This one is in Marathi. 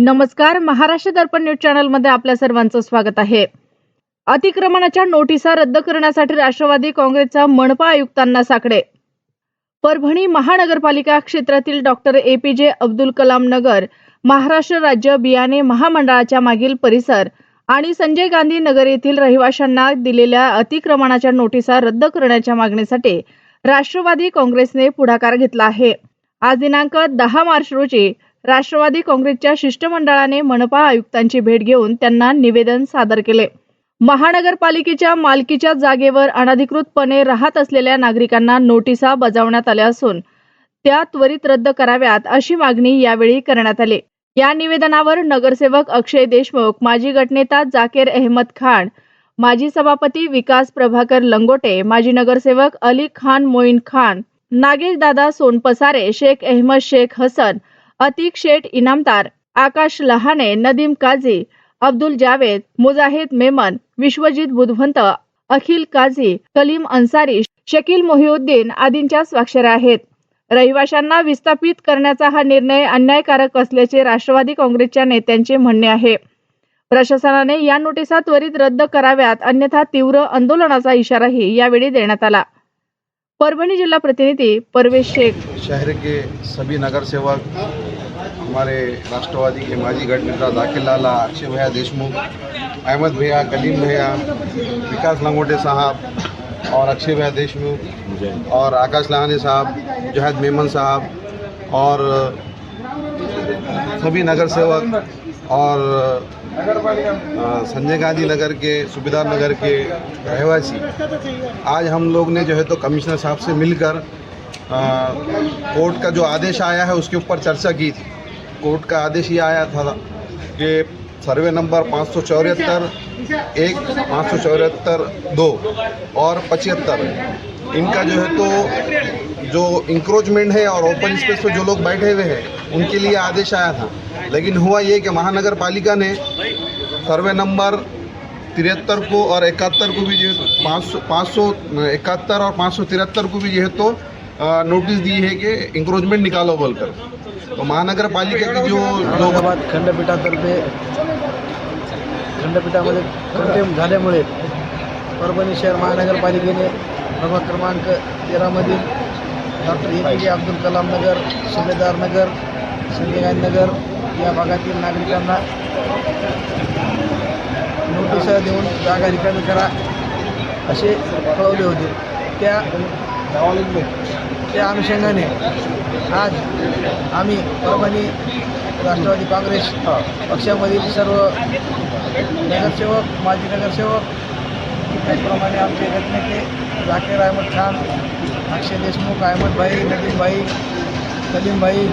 नमस्कार महाराष्ट्र दर्पण न्यूज चॅनलमध्ये आपल्या सर्वांचं स्वागत आहे. अतिक्रमणाच्या नोटिसा रद्द करण्यासाठी राष्ट्रवादी काँग्रेसचा मनपा आयुक्तांना साकडे. परभणी महानगरपालिका क्षेत्रातील डॉक्टर ए पी जे अब्दुल कलाम नगर महाराष्ट्र राज्य बियाणे महामंडळाच्या मागील परिसर आणि संजय गांधी नगर येथील रहिवाशांना दिलेल्या अतिक्रमणाच्या नोटिसा रद्द करण्याच्या मागणीसाठी राष्ट्रवादी काँग्रेसने पुढाकार घेतला आहे. आज दिनांक दहा मार्च रोजी राष्ट्रवादी काँग्रेसच्या शिष्टमंडळाने मनपा आयुक्तांची भेट घेऊन त्यांना निवेदन सादर केले. महानगरपालिकेच्या मालकीच्या जागेवर अनधिकृतपणे राहत असलेल्या नागरिकांना नोटिसा बजावण्यात आल्या असून त्या त्वरित रद्द कराव्यात अशी मागणी यावेळी करण्यात आली. या निवेदनावर नगरसेवक अक्षय देशमुख माजी गटनेता जाकेर अहमद खान माजी सभापती विकास प्रभाकर लंगोटे माजी नगरसेवक अली खान मोईन खान नागेश दादा सोनपसारे शेख अहमद शेख हसन अतिक शेठ इनामदार आकाश लहाने नदीम काझी अब्दुल जावेद मुजाहिद मेमन विश्वजित बुधवंत अखिल काझी कलीम अन्सारी शकील मोहिउद्दीन आदींच्या स्वाक्षऱ्या आहेत. रहिवाशांना विस्थापित करण्याचा हा निर्णय अन्यायकारक असल्याचे राष्ट्रवादी काँग्रेसच्या नेत्यांचे म्हणणे आहे. प्रशासनाने या नोटिसा त्वरित रद्द कराव्यात अन्यथा तीव्र आंदोलनाचा इशाराही यावेळी देण्यात आला. परभणी जिल्हा प्रतिनिधी परवेश शेख शहर के सभी नगर सेवक, हमारे राष्ट्रवादी के माजी गढ़ नेता दाखिल लाला, अक्षय भैया देशमुख, अहमद भैया, कलीम भैया, विकास लंगोटे साहब और अक्षय भैया देशमुख और आकाश लहाने साहब जहद मेमन साहब और सभी नगर सेवक और संजय गांधी नगर के, सुबेदार नगर के रहवासी। आज हम लोग ने जो है तो कमिश्नर साहब से मिलकर कोर्ट का जो आदेश आया है, उसके ऊपर चर्चा की थी। कोर्ट का आदेश ये आया था कि सर्वे नंबर पाँच सौ चौहत्तर, एक पाँच सौ चौहत्तर, दो और पचहत्तर। इनका जो है तो जो इंक्रोचमेंट है और ओपन स्पेस पे जो लोग बैठे हुए हैं, उनके लिए आदेश आया था। लेकिन हुआ ये कि महानगर पालिका ने सर्वे नंबर तिहत्तर को और इकहत्तर को भी जो है पाँच सौ पाँच सौ इकहत्तर और पाँच सौ तिहत्तर को भी जो है तो नोटिस दी है कि इंक्रोचमेंट निकालो बोलकर। तो महानगर पालिका की जो औरंगाबाद खंडपीठातर्फे खंडपीठामध्ये कंटेम झाल्यामुळे परभणी शहर महानगरपालिकेने प्रभाग क्रमांक तेरामधील डॉक्टर ए पी जे अब्दुल कलाम नगर सुभेदार नगर नगर या भागातील नागरिकांना नोटिसा देऊन जागा रिकामी करा असे कळवले होते. त्या त्या अनुषंगाने आज आम्ही परभणी राष्ट्रवादी काँग्रेस पक्षामधील सर्व नगरसेवक माजी नगरसेवक त्याचप्रमाणे आमचे गटनेते झाकीर अहमद खान अक्षय देशमुख अहमद भाई नदीम भाई सलीम भाई